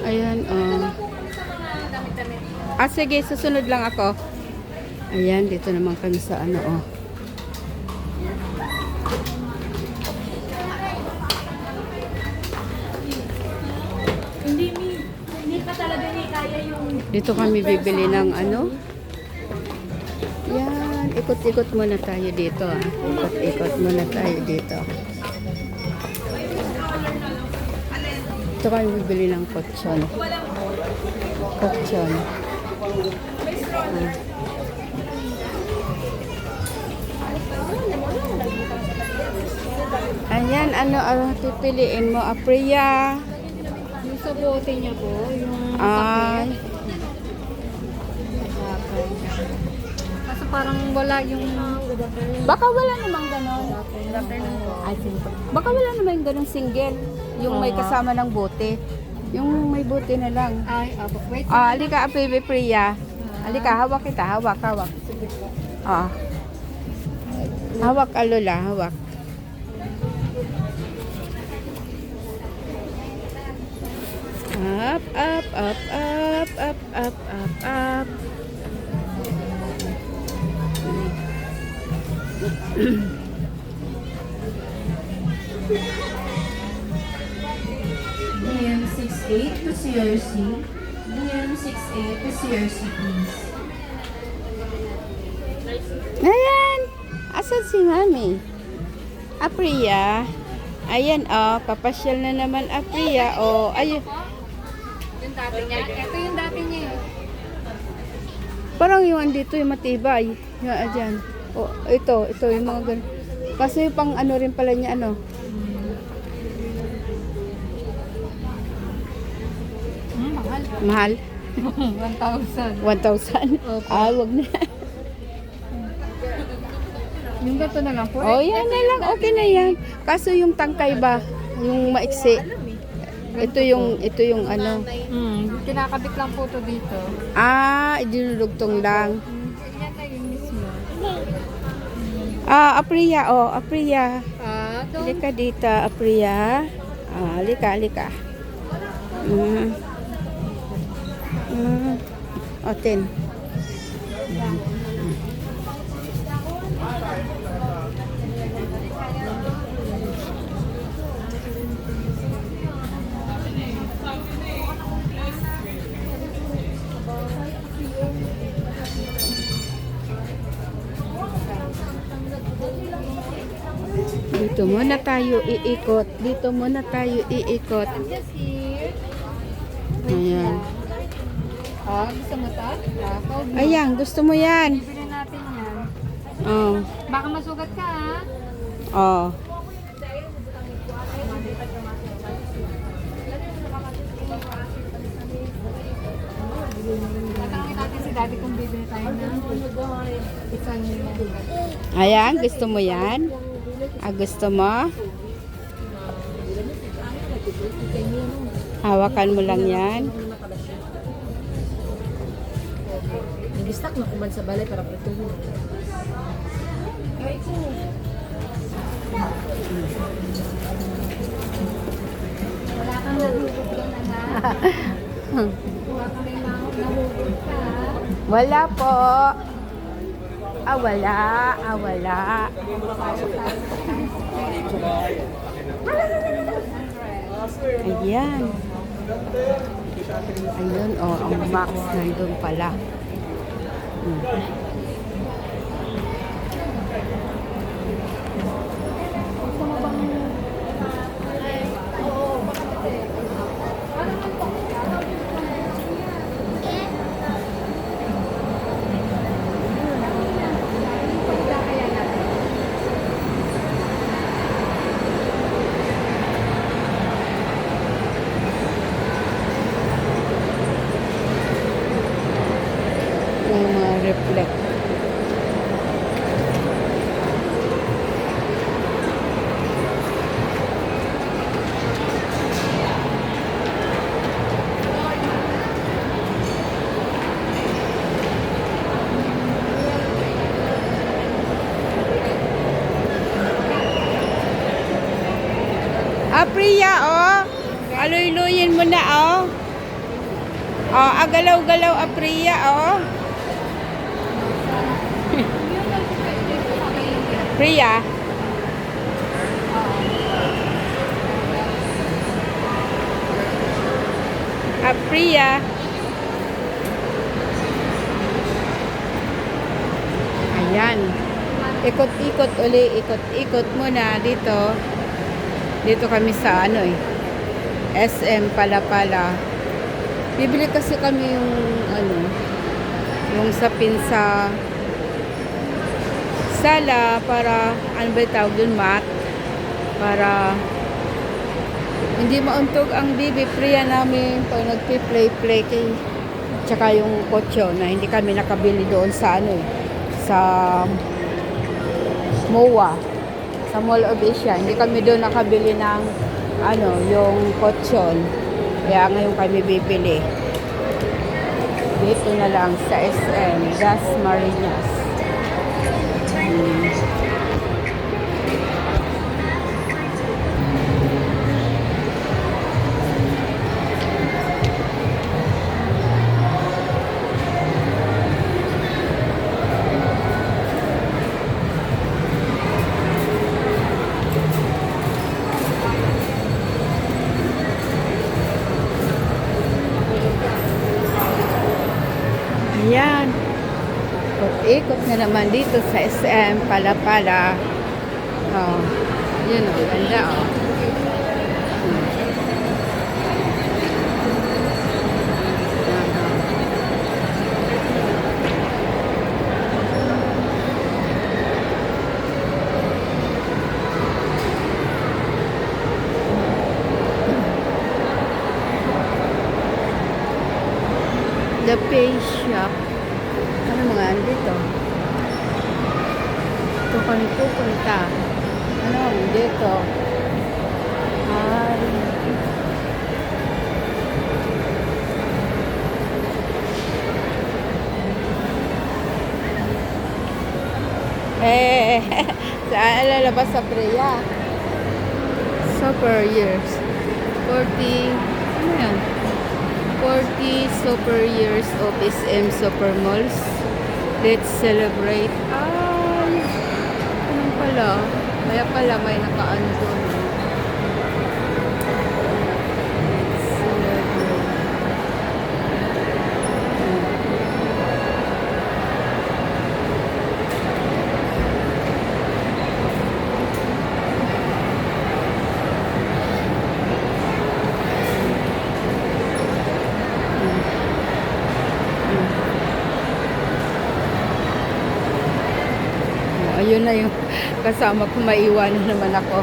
Ayan, oh. Ah, sige, susunod lang ako. Ayan, dito naman kami sa ano, oh. Dito kami bibili ng ano. Yan, ikot-ikot muna tayo dito. ah. Ikot-ikot muna tayo dito. Dito kami bibili ng kotsyon. Kotsyon. Ah. Ayan, ano, ano pipiliin mo? Apriya. Yung sa bote niya po, yung Ay. Kaso parang wala yung... Baka wala namang ganon. Sige po. Baka wala namang ganon single. Yung may kasama ng bote. Yung may bote na lang. Ay, apo. Wait. Ah, alika, Baby Priya. Alika, hawak kita. Hawak, hawak. Ah. Hawak, Alola, hawak. Up, up, up, up, up, up, up, up. DM68 to CRC. DM68 to CRC, please. Ayan! Asan si Mami? Apriya. Ayan, oh, kapasyal na naman Apriya. Oh, ayun. Yung dati niya. Ito yung dati niya. eh. Parang yung andito yung matibay. Yung ah, Oh, ito, ito yung mga ganun. Kasi pang ano rin pala niya, ano. Hmm, mahal. Mahal. 1,000. 1,000. Opo. Ah, wag na. Yung gato na lang po. Oh, yan na lang. Okay na yan. Kaso yung tangkay ba? Yung maiksi. Ito yung, ito yung ano. Hmm, kinakabit lang po to dito. Ah, idinulugtong lang. Ah, Apriya, oh, Apriya. Ah. Halika dito, Apriya. Ah, halika, halika. Mm. Mm. O, ten. Dito muna tayo iikot. Dito muna tayo iikot. Ayan. Ah, gusto mo to? Ah. Ayan, gusto mo yan. Bibili natin yan. Oh. Baka masugat ka ha? Oh. Tayo ng isang Ayan, gusto mo yan? Ah, gusto mo? Hawakan mo lang yan. Nag-stack na kuman sa balay para patuloy. Wala kang nahugot doon, anak. Wala po. Ah, wala. Ah, wala. Ayan. Ayun, oh, ang box nandun pala. Hmm. Yung mga reflect. Ah, Priya, oh. Aluy-luyin mo na, oh. Oh, agalaw-galaw apriya, oh. Priya. Apriya. Ayan. Ikot-ikot uli, ikot-ikot muna dito. Dito kami sa ano eh. SM Palapala. Bibili kasi kami yung ano, yung sa pinsa sala para ano ba tawag dun mat? Para hindi mauntog ang bibi priya namin pag nagpi-play-play kay tsaka yung kotso na hindi kami nakabili doon sa ano eh, sa MOA sa Mall of Asia. Hindi kami doon nakabili ng ano yung kotsyon kaya ngayon kami bibili. Dito na lang sa SM Das Marinas. Ayan. Ikot na naman dito sa SM Palapala. Oh, yun o, ganda o. The Face Shop. Ano mga ano dito? Ito kami pupunta. Ano dito? Ay. Eh, saan lalabas sa Preya? Super years. 40, ano yan? 40 super years of SM Super Malls. Let's celebrate. Ay, ano pala? Kaya pala may nakaano doon. Let's celebrate. Ayun na yung kasama ko maiwanan naman ako.